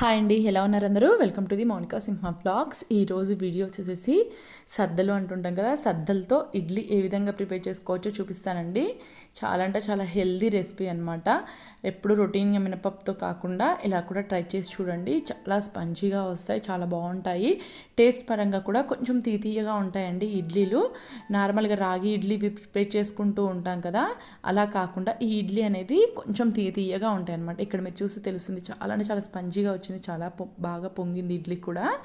Hi అండి ఎలా ఉన్నారు అందరూ? Welcome to the Mounika Simha blogs ఈరోజు వీడియో వచ్చేసేసి సద్దలు అంటుంటాం కదా సద్దలతో ఇడ్లీ ఏ విధంగా ప్రిపేర్ చేసుకోవచ్చో చూపిస్తానండి. చాలా అంటే చాలా హెల్దీ రెసిపీ అనమాట ఎప్పుడు రొటీన్గా మినపప్పుతో కాకుండా ఇలా కూడా ట్రై చేసి చూడండి. చాలా స్పంజీగా వస్తాయి చాలా బాగుంటాయి. టేస్ట్ పరంగా కూడా కొంచెం తీతీయగా ఉంటాయండి ఇడ్లీలు. నార్మల్గా రాగి ఇడ్లీ ప్రిపేర్ చేసుకుంటూ ఉంటాం కదా అలా కాకుండా ఈ ఇడ్లీ అనేది కొంచెం తీతీయగా ఉంటాయి అనమాట ఇక్కడ మీరు చూసి తెలుస్తుంది చాలా అంటే చాలా స్పంజీగా వచ్చింది చాలా పొ- బాగా పొంగింది ఇడ్లీ కూడా.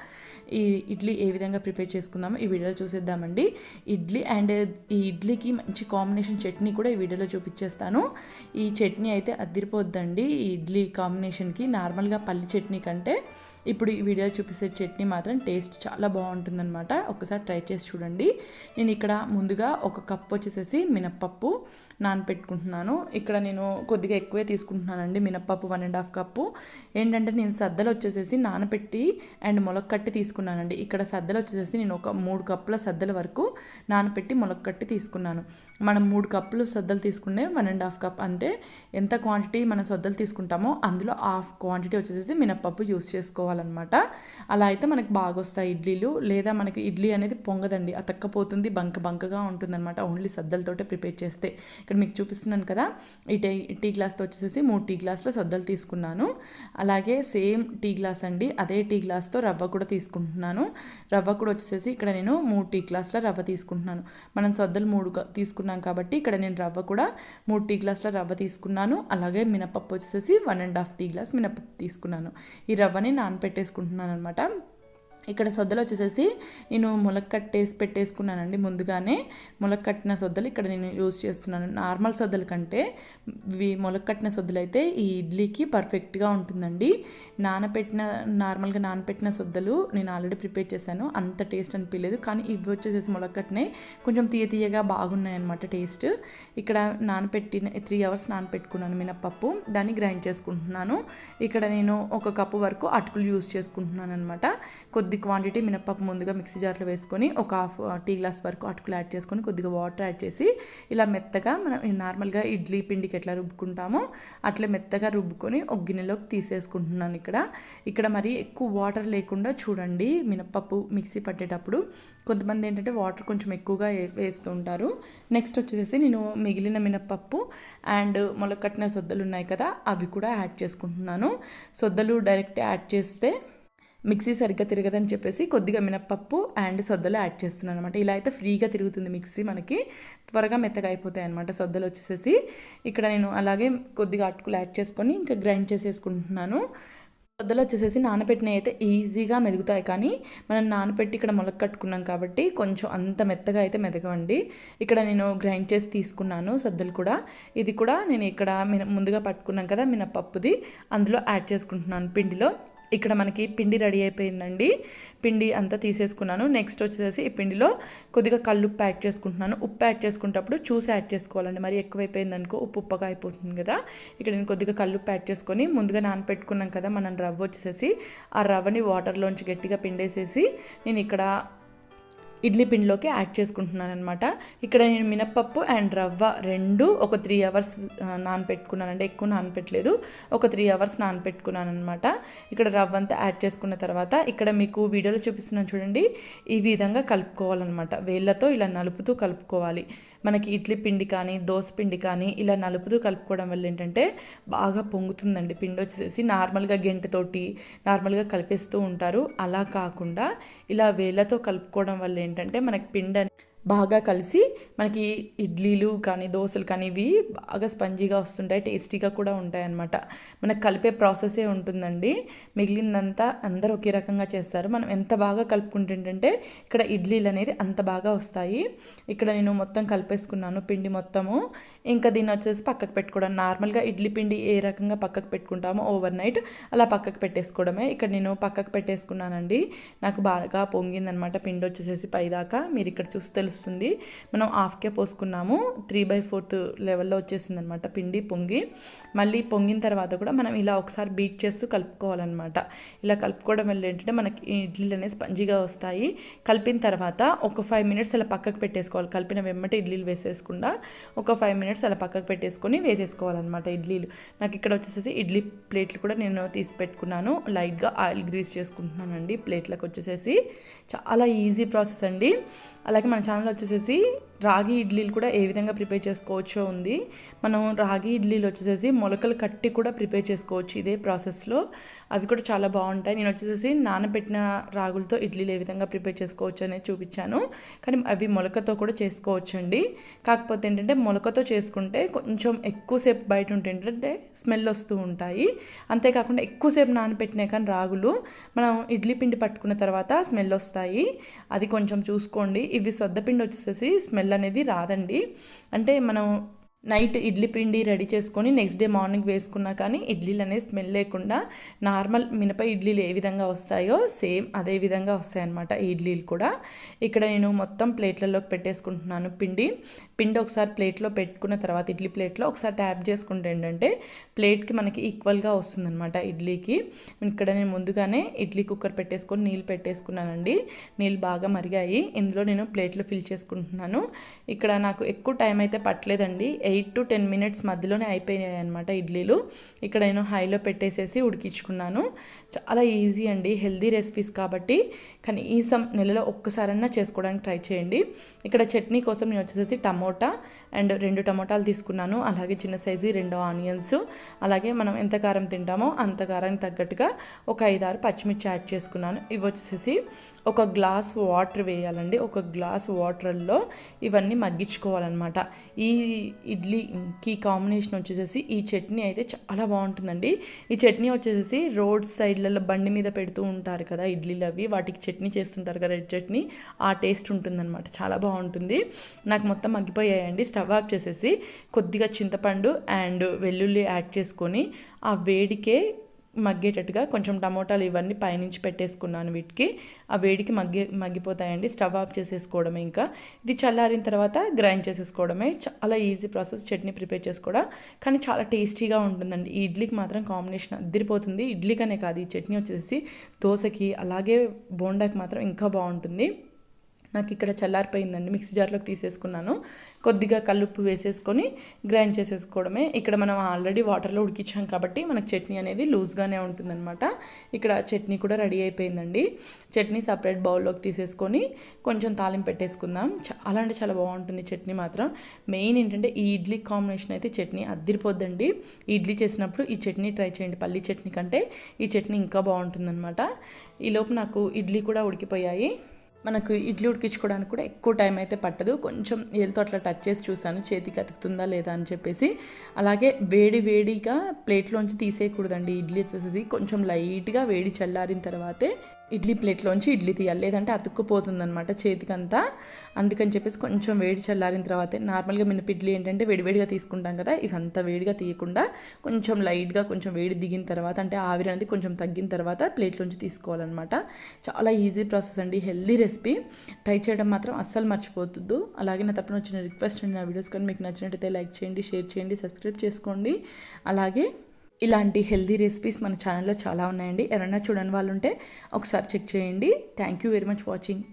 ఈ ఇడ్లీ ఏ విధంగా ప్రిపేర్ చేసుకుందామో ఈ వీడియోలో చూసేద్దామండి. ఇడ్లీ అండ్ ఈ ఇడ్లీకి మంచి కాంబినేషన్ చట్నీ కూడా ఈ వీడియోలో చూపించేస్తాను. ఈ చట్నీ అయితే అదిరిపోద్దండి. ఈ ఇడ్లీ కాంబినేషన్కి నార్మల్గా పల్లి చట్నీ కంటే ఇప్పుడు ఈ వీడియోలో చూపిస్తే చట్నీ మాత్రం టేస్ట్ చాలా బాగుంటుందన్నమాట. ఒకసారి ట్రై చేసి చూడండి. నేను ఇక్కడ ముందుగా ఒక కప్ వచ్చేసేసి మినప్పప్పు నానపెట్టుకుంటున్నాను. ఇక్కడ నేను కొద్దిగా ఎక్కువే తీసుకుంటున్నానండి. మినప్పప్పు వన్ అండ్ హాఫ్ కప్పు. ఏంటంటే నేను సద్దలు వచ్చేసేసి నానపెట్టి అండ్ మొలక్కట్టి తీసుకున్నానండి. ఇక్కడ సద్దలు వచ్చేసేసి నేను ఒక మూడు కప్పుల సద్దల వరకు నానపెట్టి మొలక్కట్టి తీసుకున్నాను. మనం మూడు కప్పులు సద్దలు తీసుకునే వన్ అండ్ హాఫ్ కప్ అంటే ఎంత క్వాంటిటీ మనం సద్దలు తీసుకుంటామో అందులో హాఫ్ క్వాంటిటీ వచ్చేసేసి మినప్పప్పు యూస్ చేసుకోవాలన్నమాట. అలా అయితే మనకి బాగా వస్తాయి ఇడ్లీలు. లేదా మనకి ఇడ్లీ అనేది పొంగదండి. అతక్కపోతుంది బంక బంకగా ఉంటుందన్నమాట ఓన్లీ సద్దలతోటే ప్రిపేర్ చేస్తే. ఇక్కడ మీకు చూపిస్తున్నాను కదా ఈ టీ టీ గ్లాస్తో వచ్చేసేసి మూడు టీ గ్లాసుల సద్దలు తీసుకున్నాను. అలాగే సేమ్ టీ గ్లాస్ అండి. అదే టీ గ్లాస్తో రవ్వ కూడా తీసుకుంటున్నాను. రవ్వ కూడా వచ్చేసి ఇక్కడ నేను మూడు టీ గ్లాసుల రవ్వ తీసుకుంటున్నాను. మనం సొద్దలు మూడు తీసుకున్నాం కాబట్టి ఇక్కడ నేను రవ్వ కూడా మూడు టీ గ్లాసుల రవ్వ తీసుకున్నాను. అలాగే మినపప్పు వచ్చేసి one and half tea glass మినపప్పు తీసుకున్నాను. ఈ రవ్వని నానపెట్టేసుకుంటున్నాను అనమాట ఇక్కడ సొద్దలు వచ్చేసేసి నేను ములక్కట్టేసి పెట్టేసుకున్నానండి ముందుగానే. ములక్కట్టిన సొద్దలు ఇక్కడ నేను యూజ్ చేస్తున్నాను. నార్మల్ సొద్దల కంటే ఇవి ములక్కట్టిన సొద్దలు అయితే ఈ ఇడ్లీకి పర్ఫెక్ట్గా ఉంటుందండి. నానపెట్టిన నార్మల్గా నానపెట్టిన సొద్దలు నేను ఆల్రెడీ ప్రిపేర్ చేశాను. అంత టేస్ట్ అనిపించలేదు. కానీ ఇవి వచ్చేసేసి ములక్కట్టినాయి కొంచెం తీయ తీయగా బాగున్నాయి అనమాట టేస్ట్. ఇక్కడ నానపెట్టిన త్రీ అవర్స్ నానపెట్టుకున్నాను మినప్పప్పు. దాన్ని గ్రైండ్ చేసుకుంటున్నాను. ఇక్కడ నేను ఒక కప్పు వరకు అటుకులు యూజ్ చేసుకుంటున్నాను అనమాట కొద్ది క్వాంటిటీ మినప్పప్పు ముందుగా మిక్సీ జార్లో వేసుకొని ఒక హాఫ్ టీ గ్లాస్ వరకు అటుకులు యాడ్ చేసుకొని కొద్దిగా వాటర్ యాడ్ చేసి ఇలా మెత్తగా మనం నార్మల్గా ఇడ్లీ పిండికి ఎట్లా రుబ్బుకుంటామో అట్లా మెత్తగా రుబ్బుకొని ఒక గిన్నెలోకి తీసేసుకుంటున్నాను ఇక్కడ. ఇక్కడ మరి ఎక్కువ వాటర్ లేకుండా చూడండి మినప్పప్పు మిక్సీ పట్టేటప్పుడు. కొంతమంది ఏంటంటే వాటర్ కొంచెం ఎక్కువగా వేస్తుంటారు. వేస్తూ ఉంటారు నెక్స్ట్ వచ్చేసి నేను మిగిలిన మినప్పప్పు అండ్ మొలకట్టిన సొద్దలు ఉన్నాయి కదా అవి కూడా యాడ్ చేసుకుంటున్నాను. సొద్దలు డైరెక్ట్ యాడ్ చేస్తే మిక్సీ సరిగ్గా తిరగదని చెప్పేసి కొద్దిగా మినప్పప్పు అండ్ సొద్దలు యాడ్ చేస్తున్నాను అనమాట ఇలా అయితే ఫ్రీగా తిరుగుతుంది మిక్సీ మనకి. త్వరగా మెత్తగా అయిపోతాయి అనమాట సొద్దలు వచ్చేసేసి. ఇక్కడ నేను అలాగే కొద్దిగా అటుకులు యాడ్ చేసుకొని ఇంకా గ్రైండ్ చేసేసుకుంటున్నాను. సొద్దలు వచ్చేసేసి నానబెట్టినవి అయితే ఈజీగా మెదుగుతాయి కానీ మనం నానబెట్టి ఇక్కడ మొలక కట్టుకున్నాం కాబట్టి కొంచెం అంత మెత్తగా అయితే మెదగవండి. ఇక్కడ నేను గ్రైండ్ చేసి తీసుకున్నాను సద్దలు కూడా. ఇది కూడా నేను ఇక్కడ మిన ముందుగా పట్టుకున్నాం కదా మినపప్పుది అందులో యాడ్ చేసుకుంటున్నాను పిండిలో. ఇక్కడ మనకి పిండి రెడీ అయిపోయిందండి. పిండి అంతా తీసేసుకున్నాను. నెక్స్ట్ వచ్చేసి ఈ పిండిలో కొద్దిగా కళ్ళు యాడ్ చేసుకుంటున్నాను. ఉప్పు యాడ్ చేసుకునేటప్పుడు చూసి యాడ్ చేసుకోవాలండి. మరి ఎక్కువైపోయింది అనుకో ఉప్పు ఉప్పగా అయిపోతుంది కదా. ఇక్కడ నేను కొద్దిగా కళ్ళు యాడ్ చేసుకొని ముందుగా నానపెట్టుకున్నాం కదా మనం రవ్వ వచ్చేసి ఆ రవ్వని వాటర్లోంచి గట్టిగా పిండేసేసి నేను ఇక్కడ ఇడ్లీ పిండిలోకి యాడ్ చేసుకుంటున్నాను అనమాట ఇక్కడ నేను మినప్పప్పు అండ్ రవ్వ రెండు ఒక త్రీ అవర్స్ నానపెట్టుకున్నాను అంటే ఎక్కువ నానపెట్టలేదు. ఒక త్రీ అవర్స్ నానపెట్టుకున్నాను అనమాట ఇక్కడ రవ్వ అంతా యాడ్ చేసుకున్న తర్వాత ఇక్కడ మీకు వీడియోలో చూపిస్తున్నాను చూడండి. ఈ విధంగా కలుపుకోవాలన్నమాట. వేళ్ళతో ఇలా నలుపుతూ కలుపుకోవాలి. మనకి ఇడ్లీ పిండి కానీ దోశ పిండి కానీ ఇలా నలుపుతూ కలుపుకోవడం వల్ల ఏంటంటే బాగా పొంగుతుందండి పిండి వచ్చేసి నార్మల్గా గెంటతోటి నార్మల్గా కలిపేస్తూ ఉంటారు. అలా కాకుండా ఇలా వేళ్ళతో కలుపుకోవడం వల్ల ఏంటంటే మనకి పిండి బాగా కలిసి మనకి ఇడ్లీలు కానీ దోశలు కానీ ఇవి బాగా స్పంజీగా వస్తుంటాయి టేస్టీగా కూడా ఉంటాయి అన్నమాట మనకు కలిపే ప్రాసెసే ఉంటుందండి. మిగిలిందంతా అందరూ ఒకే రకంగా చేస్తారు. మనం ఎంత బాగా కలుపుకుంటుంటే ఇక్కడ ఇడ్లీలు అనేది అంత బాగా వస్తాయి. ఇక్కడ నేను మొత్తం కలిపేసుకున్నాను పిండి మొత్తము. ఇంకా దీన్ని వచ్చేసి పక్కకు పెట్టుకోవడం. నార్మల్గా ఇడ్లీ పిండి ఏ రకంగా పక్కకు పెట్టుకుంటామో ఓవర్ నైట్ అలా పక్కకు పెట్టేసుకోవడమే. ఇక్కడ నేను పక్కకు పెట్టేసుకున్నానండి. నాకు బాగా పొంగిందనమాట పిండి వచ్చేసేసి పైదాకా. మీరు ఇక్కడ చూసి వస్తుంది. మనం హాఫ్కే పోసుకున్నాము. త్రీ బై ఫోర్త్ లెవెల్లో వచ్చేసింది అనమాట పిండి పొంగి. మళ్ళీ పొంగిన తర్వాత కూడా మనం ఇలా ఒకసారి బీట్ చేస్తూ కలుపుకోవాలన్నమాట. ఇలా కలుపుకోవడం వల్ల ఏంటంటే మనకి ఇడ్లీలు అనేవి స్పంజీగా వస్తాయి. కలిపిన తర్వాత ఒక ఫైవ్ మినిట్స్ అలా పక్కకు పెట్టేసుకోవాలి. కలిపిన వెమ్మట ఇడ్లీలు వేసేసుకుండా ఒక ఫైవ్ మినిట్స్ మినిట్స్ అలా పక్కకు పెట్టేసుకొని వేసేసుకోవాలన్నమాట ఇడ్లీలు. నాకు ఇక్కడ వచ్చేసేసి ఇడ్లీ ప్లేట్లు కూడా నేను తీసి పెట్టుకున్నాను. లైట్గా ఆయిల్ గ్రీస్ చేసుకుంటున్నానండి. ప్లేట్లకు వచ్చేసేసి చాలా ఈజీ ప్రాసెస్ అండి. అలాగే మన ఛానల్ వచ్చేసేసి రాగి ఇడ్లీలు కూడా ఏ విధంగా ప్రిపేర్ చేసుకోవచ్చో ఉంది. మనం రాగి ఇడ్లీలు వచ్చేసేసి మొలకలు కట్టి కూడా ప్రిపేర్ చేసుకోవచ్చు ఇదే ప్రాసెస్లో. అవి కూడా చాలా బాగుంటాయి. నేను వచ్చేసేసి నానబెట్టిన రాగులతో ఇడ్లీలు ఏ విధంగా ప్రిపేర్ చేసుకోవచ్చు అనేది చూపించాను. కానీ అవి మొలకతో కూడా చేసుకోవచ్చండి. కాకపోతే ఏంటంటే మొలకతో చేసుకుంటే కొంచెం ఎక్కువసేపు బయట ఉంటే ఏంటంటే స్మెల్ వస్తూ ఉంటాయి. అంతేకాకుండా ఎక్కువసేపు నానబెట్టినాయి కానీ రాగులు మనం ఇడ్లీ పిండి పట్టుకున్న తర్వాత స్మెల్ వస్తాయి. అది కొంచెం చూసుకోండి. ఇవి సొద్దపిండి వచ్చేసేసి స్మెల్ అనేది రాదండి. అంటే మనం నైట్ ఇడ్లీ పిండి రెడీ చేసుకొని నెక్స్ట్ డే మార్నింగ్ వేసుకున్నా కానీ ఇడ్లీలు అనేది స్మెల్ లేకుండా నార్మల్ మినప ఇడ్లీలు ఏ విధంగా వస్తాయో సేమ్ అదే విధంగా వస్తాయన్నమాట ఈ ఇడ్లీలు కూడా. ఇక్కడ నేను మొత్తం ప్లేట్లలోకి పెట్టేసుకుంటున్నాను పిండి. పిండి ఒకసారి ప్లేట్లో పెట్టుకున్న తర్వాత ఇడ్లీ ప్లేట్లో ఒకసారి ట్యాప్ చేసుకుంటే ఏంటంటే ప్లేట్కి మనకి ఈక్వల్గా వస్తుందన్నమాట ఇడ్లీకి. ఇక్కడ నేను ముందుగానే ఇడ్లీ కుక్కర్ పెట్టేసుకొని నీళ్ళు పెట్టేసుకున్నానండి. నీళ్ళు బాగా మరిగాయి. ఇందులో నేను ప్లేట్లు ఫిల్ చేసుకుంటున్నాను. ఇక్కడ నాకు ఎక్కువ టైం అయితే పట్టలేదండి. ఎయిట్ టు టెన్ మినిట్స్ మధ్యలోనే అయిపోయాయి అనమాట ఇడ్లీలు. ఇక్కడ నేను హైలో పెట్టేసేసి ఉడికించుకున్నాను. చాలా ఈజీ అండి హెల్దీ రెసిపీస్ కాబట్టి. కనీసం నెలలో ఒక్కసారన్నా చేసుకోవడానికి ట్రై చేయండి. ఇక్కడ చట్నీ కోసం నేను వచ్చేసేసి టమోటా అండ్ రెండు టమోటాలు తీసుకున్నాను. అలాగే చిన్న సైజు రెండు ఆనియన్స్. అలాగే మనం ఎంత కారం తింటామో అంత కారానికి తగ్గట్టుగా ఒక ఐదారు పచ్చిమిర్చి యాడ్ చేసుకున్నాను. ఇవి వచ్చేసేసి ఒక గ్లాస్ వాటర్ వేయాలండి. ఒక గ్లాస్ వాటర్లో ఇవన్నీ మగ్గించుకోవాలన్నమాట. ఈ ఇడ్లీకి కాంబినేషన్ వచ్చేసేసి ఈ చట్నీ అయితే చాలా బాగుంటుందండి. ఈ చట్నీ వచ్చేసేసి రోడ్ సైడ్లలో బండి మీద పెడుతూ ఉంటారు కదా ఇడ్లీలు అవి వాటికి చట్నీ చేస్తుంటారు కదా రెడ్ చట్నీ ఆ టేస్ట్ ఉంటుందన్నమాట. చాలా బాగుంటుంది. నాకు మొత్తం మగ్గిపోయాయండి. స్టవ్ ఆఫ్ చేసేసి కొద్దిగా చింతపండు అండ్ వెల్లుల్లి యాడ్ చేసుకొని ఆ వేడికే మగ్గేటట్టుగా కొంచెం టమోటాలు ఇవన్నీ పైనుంచి పెట్టేసుకున్నాను వీటికి. ఆ వేడికి మగ్గి మగ్గిపోతాయండి. స్టవ్ ఆఫ్ చేసేసుకోవడమే ఇంకా. ఇది చల్లారిన తర్వాత గ్రైండ్ చేసేసుకోవడమే. చాలా ఈజీ ప్రాసెస్ చట్నీ ప్రిపేర్ చేసుకోవడం. కానీ చాలా టేస్టీగా ఉంటుందండి. ఈ ఇడ్లీకి మాత్రం కాంబినేషన్ అద్దరిపోతుంది. ఇడ్లీకనే కాదు ఈ చట్నీ వచ్చేసి దోశకి అలాగే బోండాకి మాత్రం ఇంకా బాగుంటుంది. నాకు ఇక్కడ చల్లారిపోయిందండి మిక్సీ జార్లోకి తీసేసుకున్నాను. కొద్దిగా కల్లుప్పు వేసేసుకొని గ్రైండ్ చేసేసుకోవడమే. ఇక్కడ మనం ఆల్రెడీ వాటర్లో ఉడికించాం కాబట్టి మనకు చట్నీ అనేది లూజ్గానే ఉంటుందన్నమాట. ఇక్కడ చట్నీ కూడా రెడీ అయిపోయిందండి. చట్నీ సపరేట్ బౌల్లోకి తీసేసుకొని కొంచెం తాలింపు పెట్టేసుకుందాం. చాలా అంటే చాలా బాగుంటుంది చట్నీ మాత్రం. మెయిన్ ఏంటంటే ఈ ఇడ్లీ కాంబినేషన్ అయితే చట్నీ అద్దరిపోద్దండి. ఇడ్లీ చేసినప్పుడు ఈ చట్నీ ట్రై చేయండి. పల్లి చట్నీ కంటే ఈ చట్నీ ఇంకా బాగుంటుందన్నమాట. ఈలోపు నాకు ఇడ్లీ కూడా ఉడికిపోయాయి. మనకు ఇడ్లీ ఉడికించుకోవడానికి కూడా ఎక్కువ టైం అయితే పట్టదు. కొంచెం ఏళ్ళతో అట్లా టచ్ చేసి చూసాను చేతికి అతుకుతుందా లేదా అని చెప్పేసి. అలాగే వేడి వేడిగా ప్లేట్లోంచి తీసేయకూడదండి ఇడ్లీ వచ్చేసి కొంచెం లైట్గా వేడి చల్లారిన తర్వాతే ఇడ్లీ ప్లేట్లోంచి ఇడ్లీ తీయాలి. లేదంటే అతుక్కుపోతుందనమాట చేతికంతా. అందుకని చెప్పేసి కొంచెం వేడి చల్లారిన తర్వాతే నార్మల్గా మినప ఇడ్లీ ఏంటంటే వేడివేడిగా తీసుకుంటాం కదా ఇదంతా వేడిగా తీయకుండా కొంచెం లైట్గా కొంచెం వేడి దిగిన తర్వాత అంటే ఆవిరి అనేది కొంచెం తగ్గిన తర్వాత ప్లేట్లోంచి తీసుకోవాలన్నమాట. చాలా ఈజీ ప్రాసెస్ అండి. Healthy recipe. ట్రై చేయడం మాత్రం అస్సలు మర్చిపోతుంది అలాగే నా తరపున వచ్చిన రిక్వెస్ట్ అండి నా వీడియోస్ కానీ మీకు నచ్చినట్టయితే లైక్ చేయండి షేర్ చేయండి సబ్స్క్రైబ్ చేసుకోండి. అలాగే ఇలాంటి హెల్దీ రెసిపీస్ మన ఛానల్లో చాలా ఉన్నాయండి. ఎవరైనా చూడని వాళ్ళు ఉంటే ఒకసారి చెక్ చేయండి. Thank you very much watching